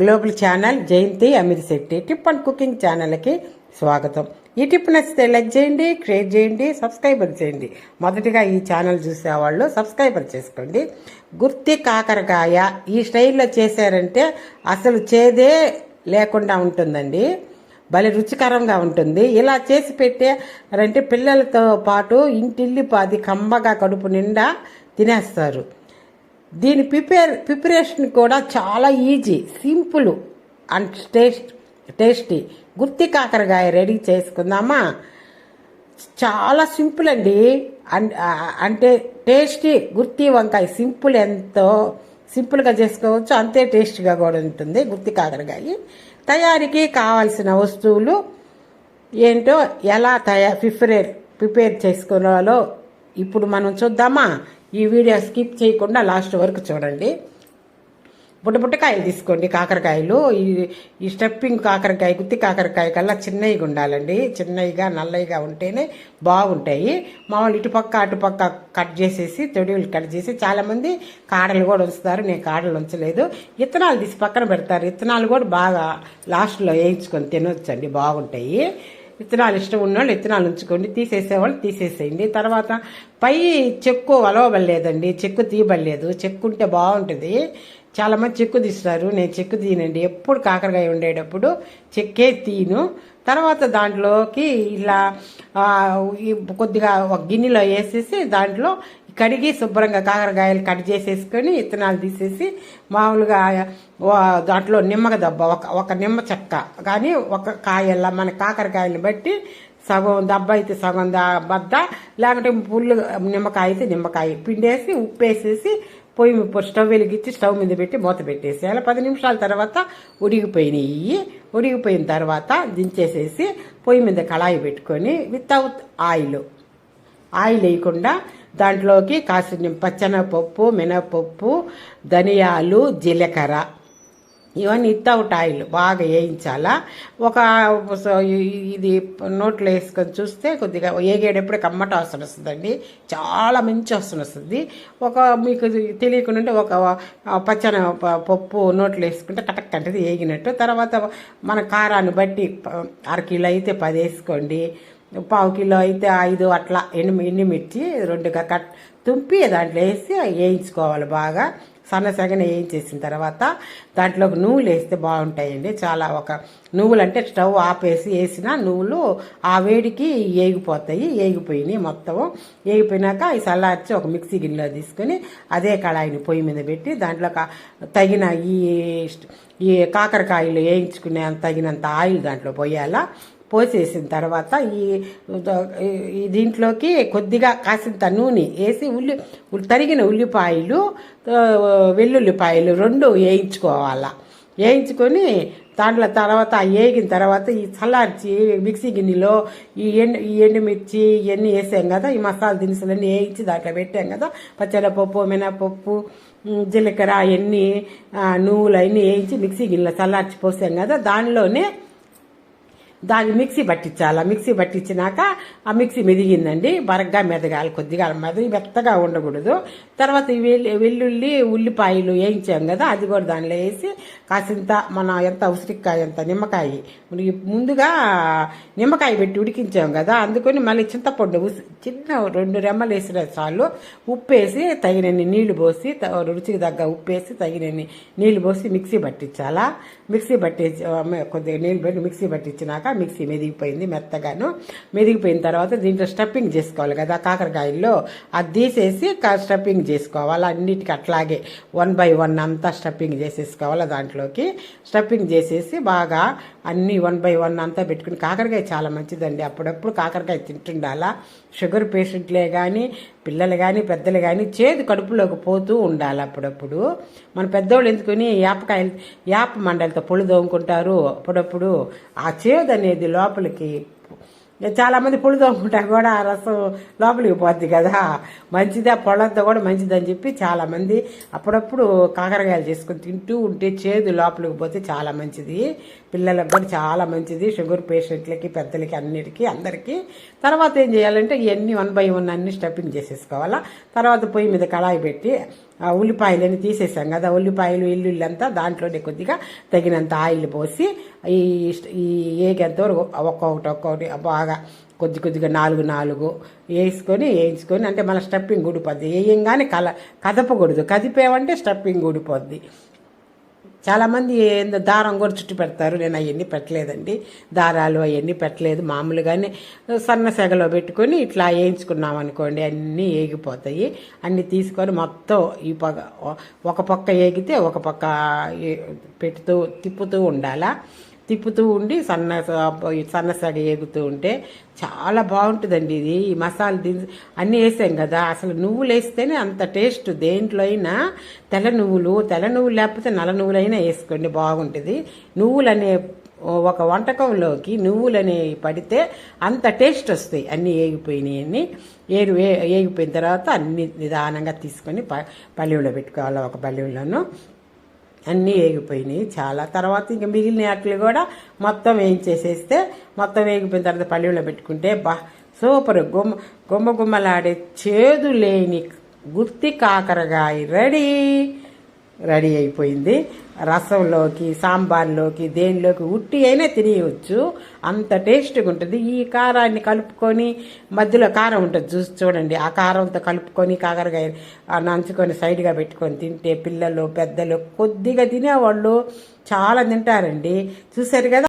Global channel Jayanthi Amit Shetty tip and cooking ఛానల్కి స్వాగతం. ఈ టిప్ నచ్చితే లైక్ చేయండి క్రియేట్ చేయండి సబ్స్క్రైబర్ చేయండి. మొదటిగా ఈ ఛానల్ చూసేవాళ్ళు సబ్స్క్రైబర్ చేసుకోండి. గుర్తి కాకరకాయ ఈ స్టైల్లో చేశారంటే అసలు చేదే లేకుండా ఉంటుందండి. భలే రుచికరంగా ఉంటుంది. ఇలా చేసి పెట్టారంటే పిల్లలతో పాటు ఇంటిల్లి పాది కంబగా కడుపు నిండా తినేస్తారు. దీని ప్రిపేర్ ప్రిపరేషన్ కూడా చాలా easy simple and taste tasty. గుత్తి కాకరకాయ రెడీ చేసుకుందామా? చాలా సింపుల్ అండి. అంటే టేస్టీ గుత్తి వంకాయ సింపుల్ ఎంతో సింపుల్గా చేసుకోవచ్చు అంతే టేస్టీగా కూడా ఉంటుంది గుత్తి కాకరకాయ. తయారీకి కావాల్సిన వస్తువులు ఏంటో ఎలా తయా ప్రిపేర్ ప్రిపేర్ చేసుకోవాలో ఇప్పుడు మనం చూద్దామా? ఈ వీడియో స్కిప్ చేయకుండా లాస్ట్ వరకు చూడండి. బుట్టబుట్టకాయలు తీసుకోండి కాకరకాయలు. ఈ ఈ స్టెప్పింగ్ కాకరకాయ గుత్తి కాకరకాయ కల్లా చిన్నవిగా ఉండాలండి. చిన్నవిగా నల్లవిగా ఉంటేనే బాగుంటాయి. మామూలు ఇటుపక్క అటుపక్క కట్ చేసేసి తొడివులు కట్ చేసి చాలామంది కాడలు కూడా ఉంచుతారు. నేను కాడలు ఉంచలేదు. ఇత్తనాలు తీసి పక్కన పెడతారు. ఇత్తనాలు కూడా బాగా లాస్ట్లో వేయించుకొని తినొచ్చండి. బాగుంటాయి. విత్తనాలు ఇష్టం ఉన్నవాళ్ళు విత్తనాలు ఉంచుకోండి. తీసేసేవాళ్ళు తీసేసేయండి. తర్వాత పై చెక్కు అలవబడలేదండి చెక్కు తీయబడలేదు చెక్కు ఉంటే బాగుంటుంది. చాలా మంది చెక్కు తీస్తారు. నేను చెక్కు తీయనండి. ఎప్పుడు కాకరకాయ ఉండేటప్పుడు చెక్కే తీను తర్వాత దాంట్లోకి ఇలా కొద్దిగా ఒక గిన్నెలో వేసేసి దాంట్లో కడిగి శుభ్రంగా కాకరకాయలు కట్ చేసేసుకొని విత్తనాలు తీసేసి మామూలుగా దాంట్లో నిమ్మక దెబ్బ ఒక ఒక నిమ్మ చెక్క. కానీ ఒక కాయల్లా మన కాకరకాయలను బట్టి సగం దెబ్బ అయితే సగం ద- బద్ద లేకుంటే పుల్లు నిమ్మకాయ అయితే నిమ్మకాయ. పిండేసి ఉప్పు వేసేసి పొయ్యి మీద స్టవ్ వెలిగించి స్టవ్ మీద పెట్టి మూత పెట్టేసి అలా పది నిమిషాల తర్వాత ఉడిగిపోయినాయి ఉడిగిపోయిన తర్వాత దించేసేసి పొయ్యి మీద కళాయి పెట్టుకొని వితౌట్ ఆయిల్. ఆయిల్ వేయకుండా దాంట్లోకి కాసిన పచ్చనపప్పు మినపప్పు ధనియాలు జీలకర్ర. ఇవన్నీ ఇత్తవుట ఆయిల్ బాగా వేయించాలా. ఒక ఇది నోట్లో వేసుకొని చూస్తే కొద్దిగా ఏగేటప్పుడు కమ్మట వాసన వస్తుందండి. చాలా మంచి వాసన వస్తుంది. ఒక మీకు తెలియకుండా ఒక పచ్చన పప్పు నోట్లో వేసుకుంటే కటక్ అంటది ఏగినట్టు తర్వాత మన కారాన్ని బట్టి అరకిలో అయితే పది వేసుకోండి. పావు కిలో అయితే ఐదు అట్లా ఎండు ఎండుమిర్చి రెండుగా కట్ తుంపి దాంట్లో వేసి వేయించుకోవాలి బాగా. సన్న సగన వేయించేసిన తర్వాత దాంట్లోకి నువ్వులు వేస్తే బాగుంటాయండి. చాలా ఒక నువ్వులు అంటే స్టవ్ ఆపేసి వేసిన నువ్వులు ఆ వేడికి ఏగిపోతాయి ఏగిపోయినాయి మొత్తం ఏగిపోయినాక ఈ సల్లార్చి ఒక మిక్సీ గిన్నెలో తీసుకొని అదే కళాయిని పొయ్యి మీద పెట్టి దాంట్లో తగిన ఈ ఈ కాకరకాయలు వేయించుకునే తగినంత ఆయిల్ దాంట్లో పోయాలా? పోసేసిన తర్వాత ఈ ఈ దీంట్లోకి కొద్దిగా కాసింత నూనె వేసి ఉల్లి తరిగిన ఉల్లిపాయలు వెల్లుల్లిపాయలు రెండు వేయించుకోవాలా. వేయించుకొని దాంట్లో తర్వాత వేగిన తర్వాత ఈ చల్లార్చి మిక్సీ గిన్నెలో ఈ ఎండు ఈ ఎండుమిర్చి ఇవన్నీ వేసాం కదా ఈ మసాలా దినుసులన్నీ వేయించి దాంట్లో పెట్టాం కదా పచ్చడిపప్పు మినపప్పు జీలకర్ర అవన్నీ నువ్వులు అవన్నీ వేయించి మిక్సీ గిన్నెలో చల్లార్చి పోసాం కదా దానిలోనే దాన్ని మిక్సీ పట్టించాలి. మిక్సీ పట్టించినాక ఆ మిక్సీ మెదిగిందండి. బరగ్గా మెదగాలి కొద్దిగా. మెదగి మెత్తగా ఉండకూడదు. తర్వాత వెల్లు వెల్లుల్లి ఉల్లిపాయలు వేయించాం కదా అది కూడా దానిలో వేసి కాసింత మన ఎంత ఉసిరికాయ ఎంత నిమ్మకాయ ముందుగా నిమ్మకాయ పెట్టి ఉడికించాం కదా అందుకని మళ్ళీ చింతపండు ఉసి చిన్న రెండు రెమ్మలు వేసిన చాలు. ఉప్పు వేసి తగినన్ని నీళ్ళు పోసి త- రుచికి తగ్గ ఉప్పు వేసి తగినన్ని నీళ్ళు పోసి మిక్సీ పట్టించాలా. మిక్సీ పట్టించి కొద్దిగా నీళ్ళు పెట్టి మిక్సీ పట్టించినాక మిక్సీ మెదిగిపోయింది మెత్తగాను. మెదిగిపోయిన తర్వాత దీంట్లో స్టఫింగ్ చేసుకోవాలి కదా కాకరకాయల్లో. అది తీసేసి స్టఫింగ్ చేసుకోవాలి. అన్నిటికీ అట్లాగే వన్ బై వన్ అంతా స్టఫింగ్ చేసేసుకోవాలి దాంట్లోకి. స్టఫింగ్ చేసేసి బాగా అన్ని వన్ బై వన్ అంతా పెట్టుకుని కాకరకాయ చాలా మంచిదండి. అప్పుడప్పుడు కాకరకాయ తింటుండాలా? షుగర్ పేషెంట్లే కానీ పిల్లలు కానీ పెద్దలు కానీ చేదు కడుపులోకి పోతూ ఉండాలి అప్పుడప్పుడు. మన పెద్దోళ్ళు ఎందుకుని యాపకాయలు యాప మండలతో పొళ్ళు దోముకుంటారు అప్పుడప్పుడు. ఆ చేదు అనేది లోపలికి చాలా మంది పుళ్ళు తోముకుంటా కూడా ఆ రసం లోపలికి పోద్ది కదా. మంచిదే ఆ పొలంతా కూడా మంచిదని చెప్పి చాలా మంది అప్పుడప్పుడు కాకరకాయలు చేసుకొని తింటూ ఉంటే చేదు లోపలికి పోతే చాలా మంచిది. పిల్లలకు కూడా చాలా మంచిది. షుగర్ పేషెంట్లకి పెద్దలకి అన్నిటికీ అందరికీ. తర్వాత ఏం చేయాలంటే ఇవన్నీ వన్ బై వన్ అన్ని స్టఫింగ్ చేసేసుకోవాలా. తర్వాత పొయ్యి మీద కళాయి పెట్టి ఉల్లిపాయలని తీసేసాం కదా ఉల్లిపాయలు ఇల్లు దాంట్లోనే కొద్దిగా తగినంత ఆయిల్ పోసి ఈ ఈ ఏగేంత ఒక్కొక్కటి ఒక్కొక్కటి బాగా కొద్ది కొద్దిగా నాలుగు నాలుగు వేసుకొని వేయించుకొని అంటే మన స్టఫింగ్ ఊడిపోద్ది. వేయంగానే కల కదపకూడదు. కదిపేవంటే స్టఫింగ్ ఊడిపోద్ది. చాలామంది ఏందో దారం కూడా చుట్టు పెడతారు. నేను అవన్నీ పెట్టలేదండి. దారాలు అవన్నీ పెట్టలేదు. మామూలుగానే సన్న సెగలో పెట్టుకొని ఇట్లా వేయించుకున్నాం అనుకోండి. అన్నీ ఏగిపోతాయి. అన్నీ తీసుకొని మొత్తం ఈ పక్క ఒక పక్క ఏగితే ఒక పక్క పెట్టుతూ తిప్పుతూ ఉండాలా? తిప్పుతూ ఉండి సన్న సన్న ఎగుతూ ఉంటే చాలా బాగుంటుందండి ఇది. ఈ మసాలా దిన్ అన్నీ వేసాం కదా. అసలు నువ్వులు వేస్తేనే అంత టేస్ట్ దేంట్లో అయినా తెల్ల నువ్వులు తెల్ల నువ్వులు లేకపోతే నల్ల నువ్వులైనా వేసుకోండి బాగుంటుంది. నువ్వులు అనే ఒక వంటకంలోకి నువ్వులు అనేవి పడితే అంత టేస్ట్ వస్తాయి. అన్నీ ఏగిపోయినాయి ఏరు వే ఏగిపోయిన తర్వాత అన్ని నిదానంగా తీసుకొని ప పల్లెంలో పెట్టుకోవాలి ఒక పల్లెంలోనూ అన్నీ వేగిపోయినాయి చాలా. తర్వాత ఇంకా మిగిలిన వాటిని కూడా మొత్తం వేయించేసేస్తే మొత్తం వేగిపోయిన తర్వాత పల్లెల్లో పెట్టుకుంటే బా సూపర్. గుమ్మ గుమ్మ గుమ్మలాడే చేదు లేని గుత్తి కాకరకాయ రెడీ. రెడీ అయిపోయింది. రసంలోకి సాంబార్లోకి దేనిలోకి ఉట్టి అయినా తినేయవచ్చు అంత టేస్ట్గా ఉంటుంది. ఈ కారాన్ని కలుపుకొని మధ్యలో కారం ఉంటుంది చూసి చూడండి. ఆ కారంతో కలుపుకొని కాకరకాయ నంచుకొని సైడ్గా పెట్టుకొని తింటే పిల్లలు పెద్దలు కొద్దిగా తినేవాళ్ళు చాలా తింటారండి. చూసారు కదా?